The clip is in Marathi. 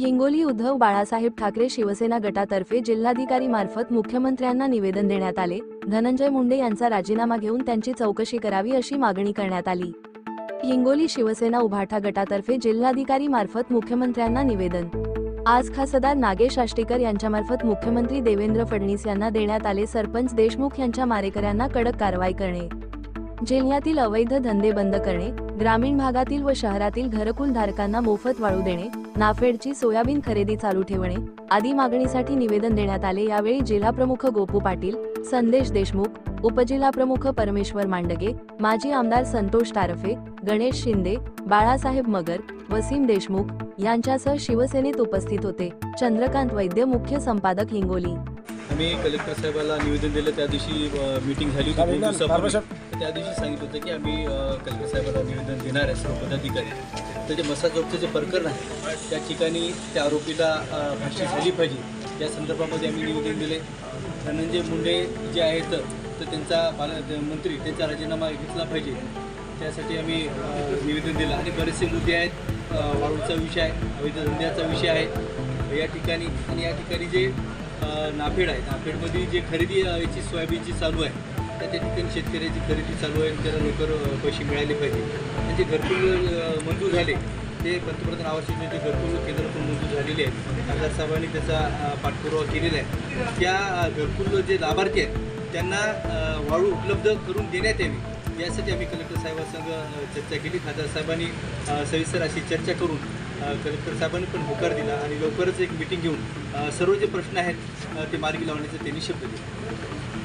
हिंगोली उद्धव बाळासाहेब ठाकरे शिवसेना गटातर्फे जिल्हाधिकारी मार्फत मुख्यमंत्र्यांना निवेदन देण्यात आले. धनंजय मुंडे यांचा राजीनामा घेऊन त्यांची चौकशी करावी अशी मागणी करण्यात आली. हिंगोली शिवसेना उभाठा गटातर्फे जिल्हाधिकारी मार्फत मुख्यमंत्र्यांना निवेदन. आज खासदार नागेश आष्टीकर यांच्यामार्फत मुख्यमंत्री देवेंद्र फडणवीस यांना देण्यात आले. सरपंच देशमुख यांच्या मारेकऱ्यांना कडक कारवाई करणे. जिल्ह्यातील अवैध धंदे बंद करणे ग्रामीण भागातील व शहरातील घरकुल धारकांना मोफत वाळू देणे नाफेडची सोयाबीन खरेदी चालू ठेवणे आदी मागणीसाठी निवेदन देण्यात आले. यावेळी जिल्हाप्रमुख गोपू पाटील संदेश देशमुख उपजिल्हाप्रमुख परमेश्वर मांडगे माजी आमदार संतोष तारफे गणेश शिंदे बाळासाहेब मगर वसीम देशमुख यांच्यासह शिवसेनेत उपस्थित होते. चंद्रकांत वैद्य मुख्य संपादक हिंगोली. आम्ही कलेक्टर साहेबाला निवेदन दिलं. त्या दिवशी मीटिंग झाली होती. दोन दिवसापूर्वी त्या दिवशी सांगितलं होतं की आम्ही कलेक्टर साहेबाला निवेदन देणार आहे सर्व पदाधिकारी. तर जे मसा चौकचं जे प्रकरण आहे त्या ठिकाणी त्या आरोपीला फाशी झाली पाहिजे. या संदर्भामध्ये आम्ही निवेदन दिले. धनंजय मुंडे जे आहेत तर त्यांचा पाल मंत्री त्यांचा राजीनामा घेतला पाहिजे. त्यासाठी आम्ही निवेदन दिलं. आणि बरेचसे मुद्दे आहेत. वाळूचा विषय आहे अवैध धंद्याचा विषय आहे. या ठिकाणी आणि या ठिकाणी जे नाफेड आहे. नाफेडमध्ये जे खरेदी याची सोयाबीनची चालू आहे तर त्या ठिकाणी शेतकऱ्याची खरेदी चालू आहे त्याला लवकर पैसे मिळाले पाहिजे. त्यांचे घरकुल मंजूर झाले ते पंतप्रधान आवास योजनेचे घरकुल केंद्रातून मंजूर झालेले आहेत. खासदार साहेबांनी त्याचा पाठपुरावा केलेला आहे. त्या घरकुल जे लाभार्थी आहेत त्यांना वाळू उपलब्ध करून देण्यात यावी. यासाठी आम्ही कलेक्टर साहेबांसंग चर्चा केली. खासदार साहेबांनी सविस्तर अशी चर्चा करून कलेक्टर साहेबांनी पण होकार दिला आणि लवकरच एक मिटिंग घेऊन सर्व जे प्रश्न आहेत ते मार्गी लावण्याचा त्यांनी शब्द दिला.